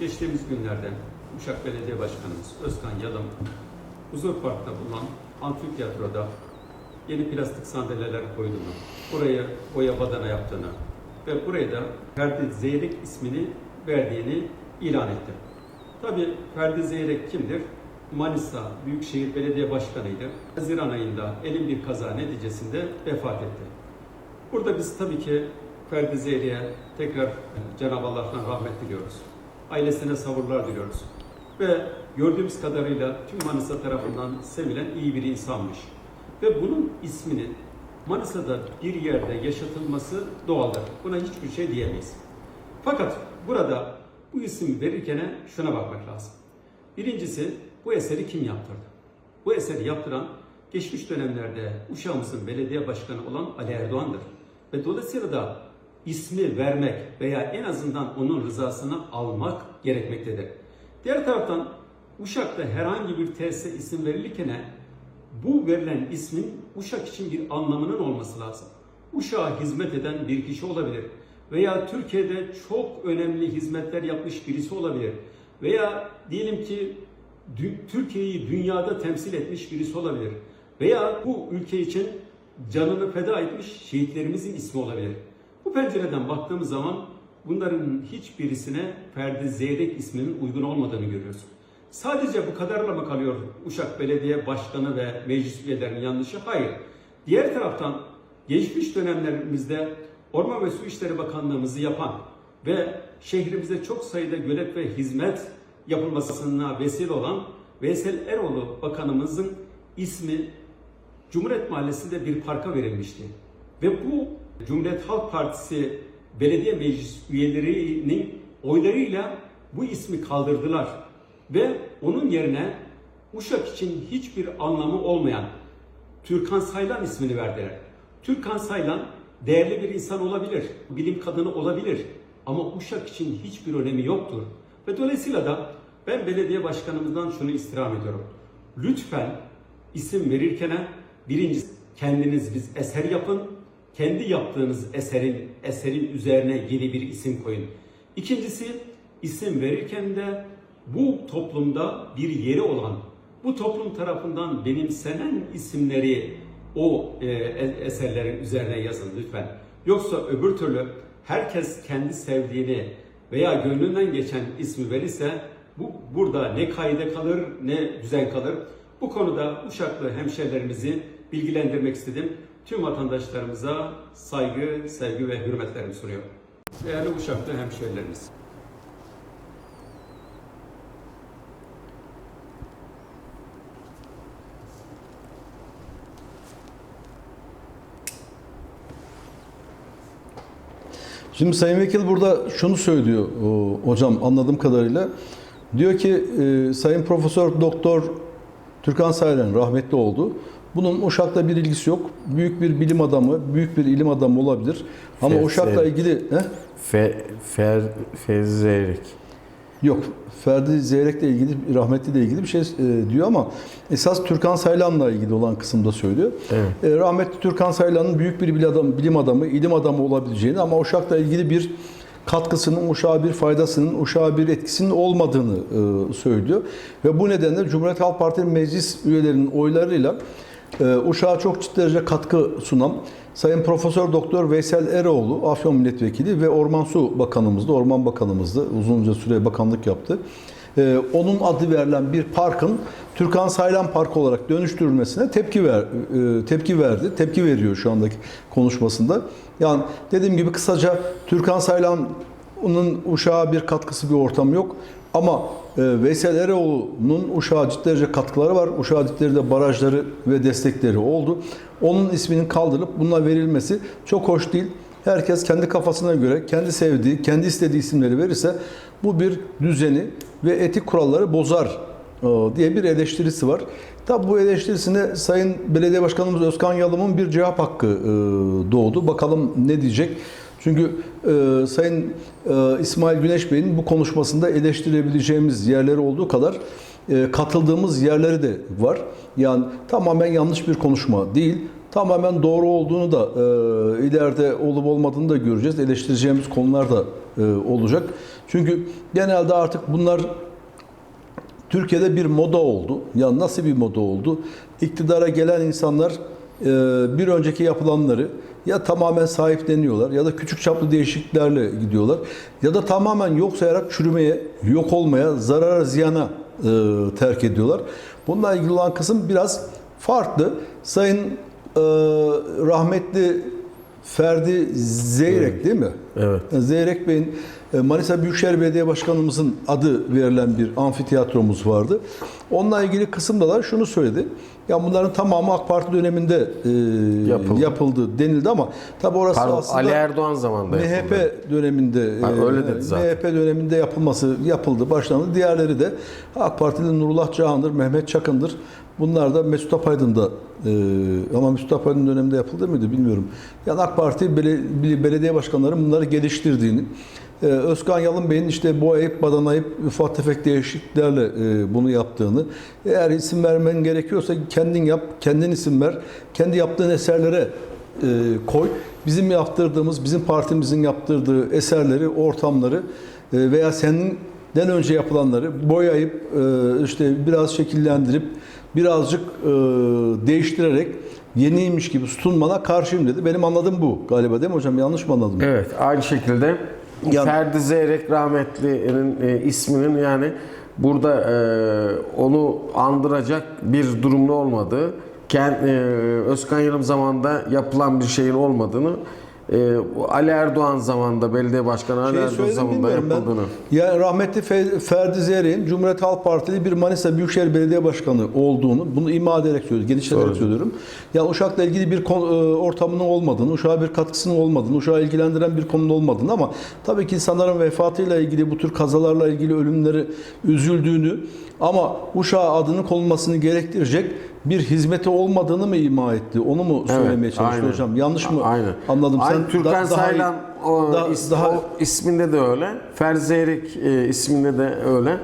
geçtiğimiz günlerde Uşak Belediye Başkanımız Özkan Yalım, Huzur Park'ta bulunan amfiteyatroda yeni plastik sandalyeler koyduğunu, buraya boya badana yaptığını ve buraya da Ferdi Zeyrek ismini verdiğini ilan etti. Tabii Ferdi Zeyrek kimdir? Manisa Büyükşehir Belediye Başkanı'ydı. Haziran ayında elin bir kaza neticesinde vefat etti. Burada biz tabii ki Ferdi Zeyrek'e tekrar Cenab-ı Allah'tan rahmet diliyoruz. Ailesine sabırlar diliyoruz. Ve gördüğümüz kadarıyla tüm Manisa tarafından sevilen iyi bir insanmış. Ve bunun isminin Manisa'da bir yerde yaşatılması doğaldır. Buna hiçbir şey diyemeyiz. Fakat burada bu isim verirken şuna bakmak lazım. Birincisi bu eseri kim yaptırdı? Bu eseri yaptıran geçmiş dönemlerde Uşağımızın belediye başkanı olan Ali Erdoğan'dır. Ve dolayısıyla da ismi vermek veya en azından onun rızasını almak gerekmektedir. Diğer taraftan Uşak'ta herhangi bir tesise isim verilirken bu verilen ismin Uşak için bir anlamının olması lazım. Uşak'a hizmet eden bir kişi olabilir. Veya Türkiye'de çok önemli hizmetler yapmış birisi olabilir. Veya diyelim ki Türkiye'yi dünyada temsil etmiş birisi olabilir. Veya bu ülke için canını feda etmiş şehitlerimizin ismi olabilir. Bu pencereden baktığımız zaman bunların hiçbirisine Ferdi Zeyrek isminin uygun olmadığını görüyoruz. Sadece bu kadarla mı kalıyor Uşak Belediye Başkanı ve meclis üyelerinin yanlışı? Hayır. Diğer taraftan geçmiş dönemlerimizde Orman ve Su İşleri Bakanlığımızı yapan ve şehrimize çok sayıda gölet ve hizmet yapılmasına vesile olan Veysel Eroğlu Bakanımızın ismi Cumhuriyet Mahallesi'nde bir parka verilmişti. Ve bu Cumhuriyet Halk Partisi belediye meclis üyelerinin oylarıyla bu ismi kaldırdılar. Ve onun yerine Uşak için hiçbir anlamı olmayan Türkan Saylan ismini verdiler. Türkan Saylan değerli bir insan olabilir, bilim kadını olabilir ama Uşak için hiçbir önemi yoktur. Ve dolayısıyla da ben belediye başkanımızdan şunu istirham ediyorum. Lütfen isim verirken birincisi kendiniz biz eser yapın, kendi yaptığınız eserin eserin üzerine yeni bir isim koyun. İkincisi isim verirken de bu toplumda bir yeri olan, bu toplum tarafından benimsenen isimleri o e, eserlerin üzerine yazın lütfen. Yoksa öbür türlü herkes kendi sevdiğini veya gönlünden geçen ismi verirse bu burada ne kayda kalır ne düzen kalır. Bu konuda Uşaklı hemşehrilerimizi bilgilendirmek istedim. Tüm vatandaşlarımıza saygı, sevgi ve hürmetlerimi sunuyorum. Değerli Uşaklı hemşehrilerimiz. Şimdi Sayın Vekil burada şunu söylüyor hocam anladığım kadarıyla. Diyor ki e, Sayın Profesör Doktor Türkan Saylan rahmetli oldu. Bunun Uşak'la bir ilgisi yok. Büyük bir bilim adamı, büyük bir ilim adamı olabilir. Ama Fe- Uşak'la Fe- ilgili he? Fe, fer, Fezzerik. yok. Ferdi Zeyrek'le ilgili, rahmetliyle ilgili bir şey e, diyor ama esas Türkan Saylan'la ilgili olan kısımda söylüyor. Evet. E, rahmetli Türkan Saylan'ın büyük bir bilim adamı, bilim adamı, ilim adamı olabileceğini ama Uşak'la ilgili bir katkısının, Uşak'a bir faydasının, Uşak'a bir etkisinin olmadığını e, söylüyor. Ve bu nedenle Cumhuriyet Halk Partisi meclis üyelerinin oylarıyla e, Uşak'a çok ciddi derece katkı sunan Sayın Profesör Doktor Veysel Eroğlu, Afyon Milletvekili ve Orman Su Bakanımızdı, Orman Bakanımızdı. Uzunca süre bakanlık yaptı. E, onun adı verilen bir parkın Türkan Saylan Parkı olarak dönüştürülmesine tepki ver, e, tepki verdi. Tepki veriyor şu andaki konuşmasında. Yani dediğim gibi kısaca Türkan Saylan'ın Uşak'a bir katkısı bir ortam yok. Ama e, Veysel Eroğlu'nun Uşak'a ciddi derece katkıları var. Uşak'a ciddi derecede barajları ve destekleri oldu. Onun isminin kaldırılıp bununla verilmesi çok hoş değil. Herkes kendi kafasına göre, kendi sevdiği, kendi istediği isimleri verirse bu bir düzeni ve etik kuralları bozar e, diye bir eleştirisi var. Tabi bu eleştirisine Sayın Belediye Başkanımız Özkan Yalım'ın bir cevap hakkı e, doğdu. Bakalım ne diyecek? Çünkü e, Sayın e, İsmail Güneş Bey'in bu konuşmasında eleştirebileceğimiz yerleri olduğu kadar e, katıldığımız yerleri de var. Yani tamamen yanlış bir konuşma değil. Tamamen doğru olduğunu da e, ileride olup olmadığını da göreceğiz. Eleştireceğimiz konular da e, olacak. Çünkü genelde artık bunlar Türkiye'de bir moda oldu. Ya nasıl bir moda oldu? İktidara gelen insanlar e, bir önceki yapılanları ya tamamen sahipleniyorlar ya da küçük çaplı değişikliklerle gidiyorlar ya da tamamen yok sayarak çürümeye, yok olmaya, zarara, ziyana e, terk ediyorlar. Bununla ilgili olan kısım biraz farklı. Sayın e, rahmetli Ferdi Zeyrek değil mi? Evet. Zeyrek Bey'in e, Manisa Büyükşehir Belediye Başkanımızın adı verilen bir amfiteyatromuz vardı. Onunla ilgili kısımda da şunu söyledi. Ya bunların tamamı AK Parti döneminde e, Yapıldı. yapıldı. denildi ama tabii orası Pardon, aslında Ali Erdoğan zamanında MHP yapıldı. döneminde Ha, e, öyle dedi zaten. MHP döneminde yapılması yapıldı, başlandı. Diğerleri de AK Parti'de Nurullah Cahan'dır, Mehmet Çakın'dır. Bunlar da Mesut Apaydın'da e, ama Mesut Apaydın döneminde yapıldı mıydı bilmiyorum. Yani AK Parti bele- belediye başkanları bunları geliştirdiğini e, Özkan Yalın Bey'in işte boyayıp badanayıp ufak tefek değişikliklerle e, bunu yaptığını eğer isim vermen gerekiyorsa kendin yap, kendin isim ver, kendi yaptığın eserlere e, koy. Bizim yaptırdığımız, bizim partimizin yaptırdığı eserleri, ortamları e, veya senden önce yapılanları boyayıp e, işte biraz şekillendirip birazcık değiştirerek yeniymiş gibi sunmana karşıyım dedi. Benim anladığım bu galiba değil mi hocam? Yanlış mı anladım? Evet, aynı şekilde Ya- Ferdi Zeyrek rahmetli'nin e, isminin yani burada e, onu andıracak bir durumda olmadığı, Ken- e, Özkan Yılmaz zamanında yapılan bir şeyin olmadığını, e, Ali Erdoğan zamanında belediye başkanı Ali Şeyi Erdoğan söyledim zamanında bilmiyorum ben. yapıldığını. Yani rahmetli Fe- Ferdi Zeyrek'in Cumhuriyet Halk Partili bir Manisa Büyükşehir Belediye Başkanı olduğunu bunu ima ederek söylüyorum, genişleterek Doğru. söylüyorum. Yani Uşak'la ilgili bir kon- e, ortamının olmadığını, Uşak'a bir katkısının olmadığını, Uşak'ı ilgilendiren bir konunun olmadığını ama tabii ki insanların vefatıyla ilgili, bu tür kazalarla ilgili ölümleri üzüldüğünü ama Uşak'a adının konulmasını gerektirecek bir hizmeti olmadığını mı ima etti? Onu mu söylemeye çalıştı aynen. hocam? Yanlış mı Aynen. anladım? Aynı Sen Türkan da- daha Saylan o, da- is- daha- o isminde de öyle. Ferdi Zeyrek e, isminde de öyle.